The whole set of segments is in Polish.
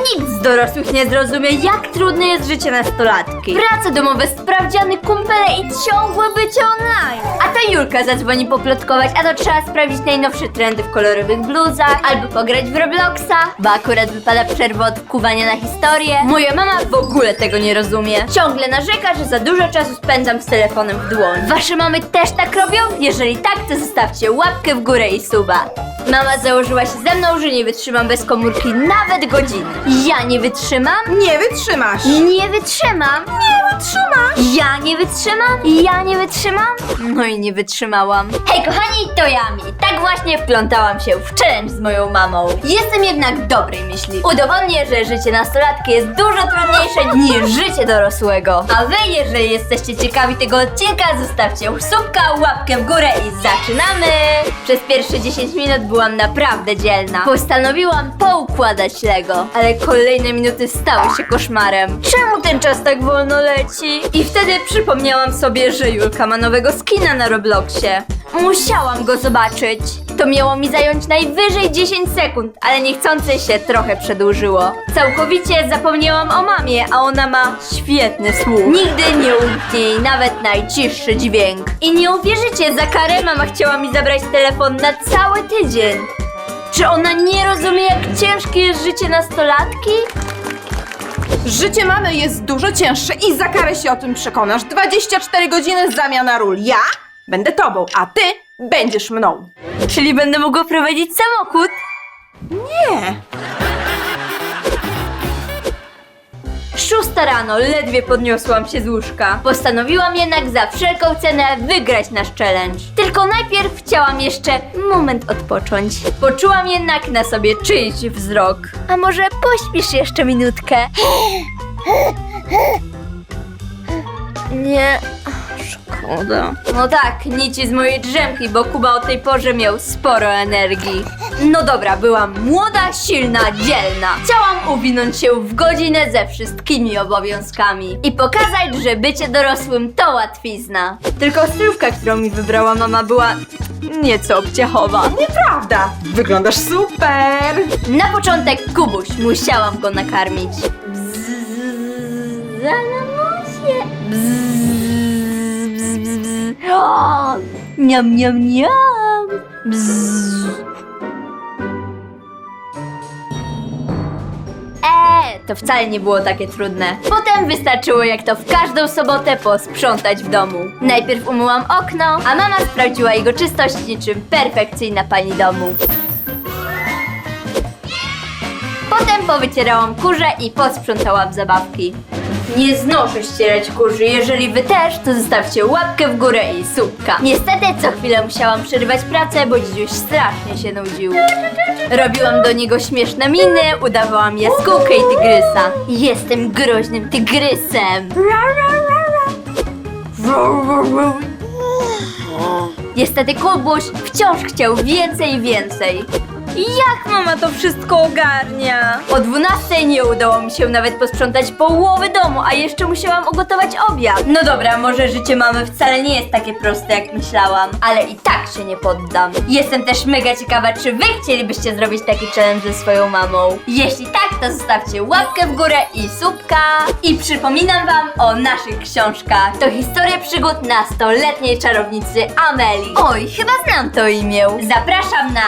nikt z dorosłych nie zrozumie, jak trudne jest życie nastolatki. Prace domowe, sprawdziany, kumpele i ciągłe bycie online. A ta Julka zadzwoni poplotkować, a to trzeba sprawdzić najnowsze trendy w kolorowych bluzach, albo pograć w Robloxa, bo akurat wypada przerwa od kuwania na historię. Moja mama w ogóle tego nie rozumie. Ciągle narzeka, że za dużo czasu spędzam z telefonem w dłoni. Wasze mamy też tak robią? Jeżeli tak, to zostawcie łapkę w górę i suba. Mama założyła się ze mną, że nie wytrzymam bez komórki nawet godziny. Ja nie wytrzymam? Nie wytrzymasz! Nie wytrzymam. Nie wytrzymasz. Ja nie wytrzymam. Ja nie wytrzymam. No i nie wytrzymałam. Hej kochani, to ja mi. Tak właśnie wplątałam się w challenge z moją mamą. Jestem jednak dobrej myśli. Udowodnię, że życie nastolatki jest dużo trudniejsze niż życie dorosłego. A wy, jeżeli jesteście ciekawi tego odcinka, zostawcie subka, łapkę w górę i zaczynamy! Przez pierwsze 10 minut byłam naprawdę dzielna. Postanowiłam poukładać Lego, ale kolejne minuty stały się koszmarem. Czemu ten czas tak wolno leci? I wtedy przypomniałam sobie, że Julka ma nowego skina na Robloxie. Musiałam go zobaczyć. To miało mi zająć najwyżej 10 sekund, ale niechcący się trochę przedłużyło. Całkowicie zapomniałam o mamie, a ona ma świetny słuch. Nigdy nie umknie jej nawet najciszszy dźwięk. I nie uwierzycie, za karę mama chciała mi zabrać telefon na cały tydzień. Czy ona nie rozumie, jak ciężkie jest życie nastolatki? Życie mamy jest dużo cięższe i za karę się o tym przekonasz. 24 godziny zamiana ról. Ja będę tobą, a ty będziesz mną. Czyli będę mogła prowadzić samochód? Nie. Szósta rano, ledwie podniosłam się z łóżka. Postanowiłam jednak za wszelką cenę wygrać nasz challenge. Tylko najpierw chciałam jeszcze moment odpocząć. Poczułam jednak na sobie czyjś wzrok. A może pośpisz jeszcze minutkę? Nie, szkoda. No tak, nici z mojej drzemki, bo Kuba o tej porze miał sporo energii. No dobra, byłam młoda, silna, dzielna. Chciałam uwinąć się w godzinę ze wszystkimi obowiązkami i pokazać, że bycie dorosłym to łatwizna. Tylko stylówka, którą mi wybrała mama była nieco obciachowa. Nieprawda. Wyglądasz super. Na początek Kubuś, musiałam go nakarmić. Bzz, bzz, bzz. O, Niam, niam, niam. Bzzz. Eee, to wcale nie było takie trudne. Potem wystarczyło jak to w każdą sobotę posprzątać w domu. Najpierw umyłam okno, a mama sprawdziła jego czystość niczym perfekcyjna pani domu. Potem powycierałam kurze i posprzątałam zabawki. Nie znoszę ścierać kurzy, jeżeli wy też, to zostawcie łapkę w górę i subka. Niestety co chwilę musiałam przerywać pracę, bo dziś strasznie się nudził. Robiłam do niego śmieszne miny, udawałam jaskółkę i tygrysa. Jestem groźnym tygrysem. Niestety Kubuś wciąż chciał więcej i więcej. Jak mama to wszystko ogarnia? O 12 nie udało mi się nawet posprzątać połowy domu, a jeszcze musiałam ugotować obiad. No dobra, może życie mamy wcale nie jest takie proste jak myślałam, ale i tak się nie poddam. Jestem też mega ciekawa, czy wy chcielibyście zrobić taki challenge ze swoją mamą. Jeśli tak, to zostawcie łapkę w górę i subka. I przypominam wam o naszych książkach. To historia przygód nastoletniej czarownicy Ameli. Oj, chyba znam to imię. Zapraszam na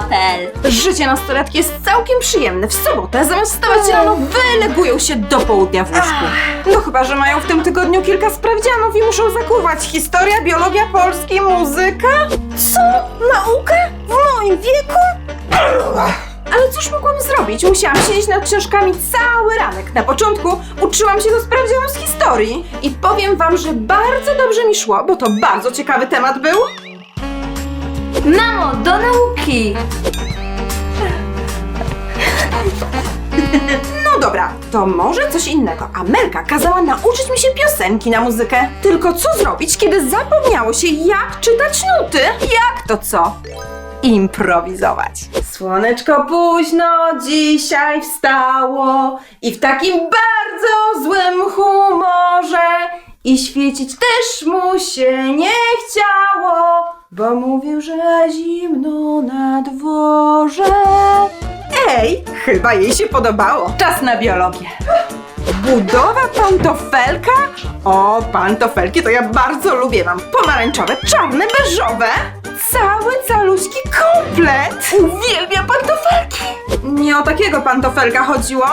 amiopowiada.pl Życie nastolatki jest całkiem przyjemne. W sobotę zamiast wstawać rano wylegują się do południa w łóżku. No chyba, że mają w tym tygodniu kilka sprawdzianów i muszą zakurwać. Historia, biologia, polski, muzyka. Co? Naukę? W moim wieku? Ale cóż mogłam zrobić? Musiałam siedzieć nad książkami cały ranek. Na początku uczyłam się do sprawdzianu z historii i powiem wam, że bardzo dobrze mi szło, bo to bardzo ciekawy temat był. Mamo, do nauki! No dobra, to może coś innego. Amelka kazała nauczyć mi się piosenki na muzykę. Tylko co zrobić, kiedy zapomniało się, jak czytać nuty? Jak to co? Improwizować. Słoneczko późno dzisiaj wstało i w takim bardzo złym humorze i świecić też mu się nie chciało, bo mówił, że zimno na dworze. Ej, chyba jej się podobało. Czas na biologię. Budowa pantofelka? O, pantofelki to ja bardzo lubię. Mam pomarańczowe, czarne, beżowe. Cały caluśki komplet. Uwielbiam pantofelki. Nie o takiego pantofelka chodziło?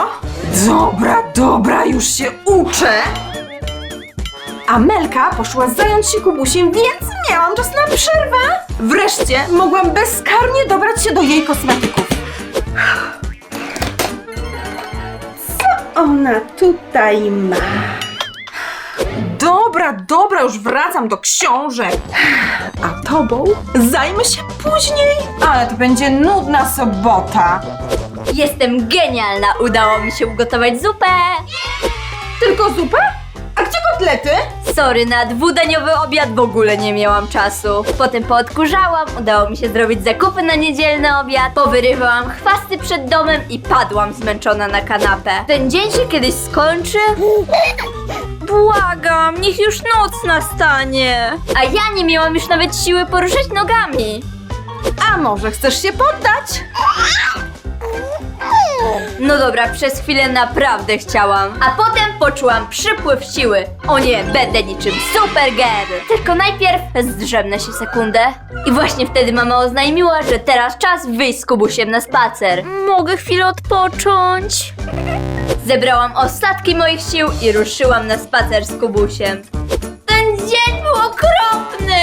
Dobra, dobra, już się uczę. Amelka poszła zająć się Kubusiem, więc miałam czas na przerwę. Wreszcie mogłam bezkarnie dobrać się do jej kosmetyków. Co ona tutaj ma? Dobra, dobra, już wracam do książek. A tobą zajmę się później. Ale to będzie nudna sobota. Jestem genialna, udało mi się ugotować zupę. Tylko zupa? Kotlety? Sorry, na dwudaniowy obiad w ogóle nie miałam czasu. Potem poodkurzałam, udało mi się zrobić zakupy na niedzielny obiad, powyrywałam chwasty przed domem i padłam zmęczona na kanapę. Ten dzień się kiedyś skończy? Błagam, niech już noc nastanie. A ja nie miałam już nawet siły poruszać nogami. A może chcesz się poddać? No dobra, przez chwilę naprawdę chciałam. A potem poczułam przypływ siły. O nie, będę niczym Supergirl. Tylko najpierw zdrzemnę się sekundę. I właśnie wtedy mama oznajmiła, że teraz czas wyjść z Kubusiem na spacer. Mogę chwilę odpocząć? Zebrałam ostatki moich sił i ruszyłam na spacer z Kubusiem. Ten dzień był okropny!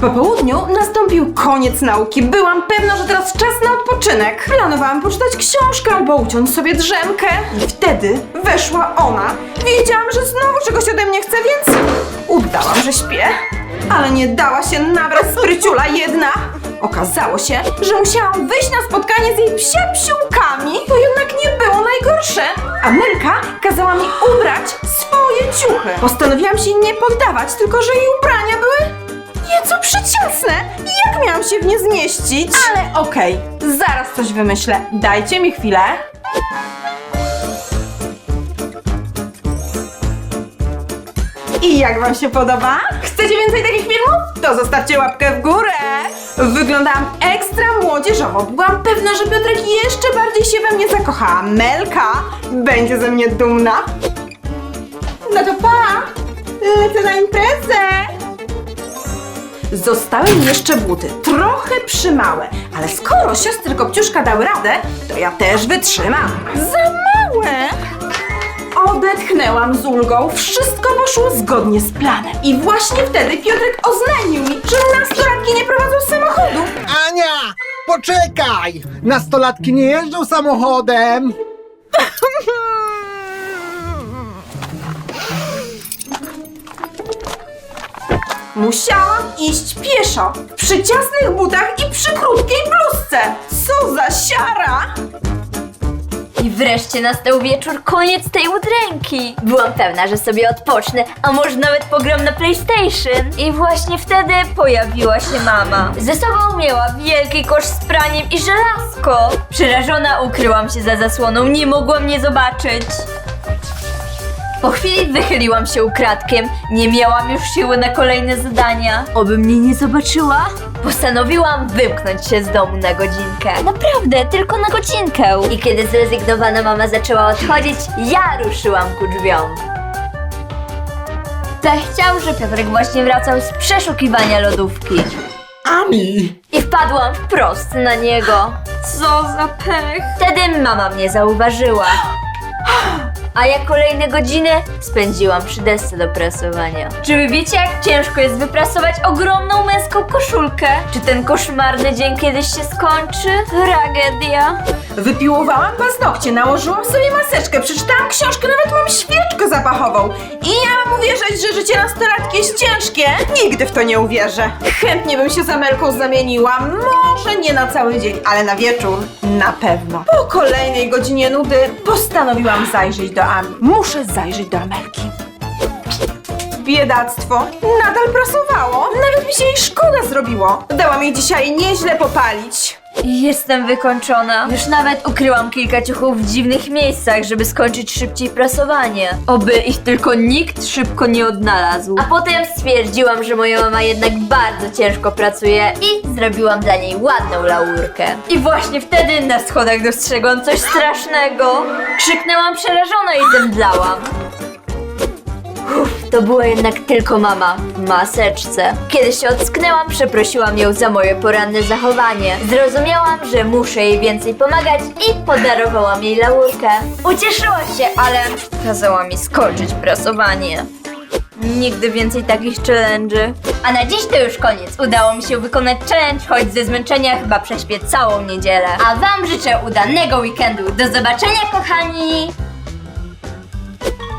Po południu nastąpił koniec nauki. Byłam pewna, że teraz czas na odpoczynek. Planowałam poczytać książkę albo uciąć sobie drzemkę. I wtedy weszła ona. Wiedziałam, że znowu czegoś ode mnie chce, więc udałam, że śpię. Ale nie dała się nabrać spryciula jedna. Okazało się, że musiałam wyjść na spotkanie z jej psia psiółkami. To jednak nie było najgorsze. Amelka kazała mi ubrać swoje ciuchy. Postanowiłam się nie poddawać, tylko że jej ubrania były nieco przeciasne. Jak miałam się w nie zmieścić? Ale okej, zaraz coś wymyślę. Dajcie mi chwilę. I jak wam się podoba? Chcecie więcej takich filmów? To zostawcie łapkę w górę! Wyglądałam ekstra młodzieżowo. Byłam pewna, że Piotrek jeszcze bardziej się we mnie zakocha. Melka będzie ze mnie dumna. No to pa! Lecę na imprezę! Zostały mi jeszcze buty, trochę przymałe, ale skoro siostry Kopciuszka dały radę, to ja też wytrzymam. Za małe! Odetchnęłam z ulgą, wszystko poszło zgodnie z planem. I właśnie wtedy Piotrek oznajmił mi, że nastolatki nie prowadzą samochodu. Ania! Poczekaj! Nastolatki nie jeżdżą samochodem! Musiałam iść pieszo, w przyciasnych butach i przy krótkiej bluzce. Co za siara! I wreszcie nastał wieczór, koniec tej udręki. Byłam pewna, że sobie odpocznę, a może nawet pogram na PlayStation. I właśnie wtedy pojawiła się mama. Ze sobą miała wielki kosz z praniem i żelazko. Przerażona ukryłam się za zasłoną, nie mogła mnie zobaczyć. Po chwili wychyliłam się ukradkiem. Nie miałam już siły na kolejne zadania. Oby mnie nie zobaczyła. Postanowiłam wymknąć się z domu na godzinkę. Naprawdę, tylko na godzinkę. I kiedy zrezygnowana mama zaczęła odchodzić, ja ruszyłam ku drzwiom. Pech chciał, że Piotrek właśnie wracał z przeszukiwania lodówki. Ami! I wpadłam wprost na niego. Co za pech. Wtedy mama mnie zauważyła. A ja kolejne godziny spędziłam przy desce do prasowania. Czy wy wiecie, jak ciężko jest wyprasować ogromną męską koszulkę? Czy ten koszmarny dzień kiedyś się skończy? Tragedia. Wypiłowałam paznokcie, nałożyłam sobie maseczkę, przeczytałam książkę, nawet mam świeczkę zapachową. I ja mam uwierzyć, że życie nastolatki jest ciężkie? Nigdy w to nie uwierzę. Chętnie bym się z Amelką zamieniła, może nie na cały dzień, ale na wieczór na pewno. Po kolejnej godzinie nudy postanowiłam zajrzeć do Ami. Muszę zajrzeć do Amelki. Biedactwo. Nadal prasowało. Nawet mi się jej szkoda zrobiło. Dałam jej dzisiaj nieźle popalić. Jestem wykończona. Już nawet ukryłam kilka ciuchów w dziwnych miejscach, żeby skończyć szybciej prasowanie. Oby ich tylko nikt szybko nie odnalazł. A potem stwierdziłam, że moja mama jednak bardzo ciężko pracuje i zrobiłam dla niej ładną laurkę. I właśnie wtedy na schodach dostrzegłam coś strasznego. Krzyknęłam przerażona i zemdlałam. Uff, to była jednak tylko mama w maseczce. Kiedy się ocknęłam, przeprosiłam ją za moje poranne zachowanie. Zrozumiałam, że muszę jej więcej pomagać i podarowałam jej laurkę. Ucieszyła się, ale kazała mi skończyć prasowanie. Nigdy więcej takich challenge'y. A na dziś to już koniec. Udało mi się wykonać challenge, choć ze zmęczenia chyba prześpię całą niedzielę. A wam życzę udanego weekendu. Do zobaczenia, kochani!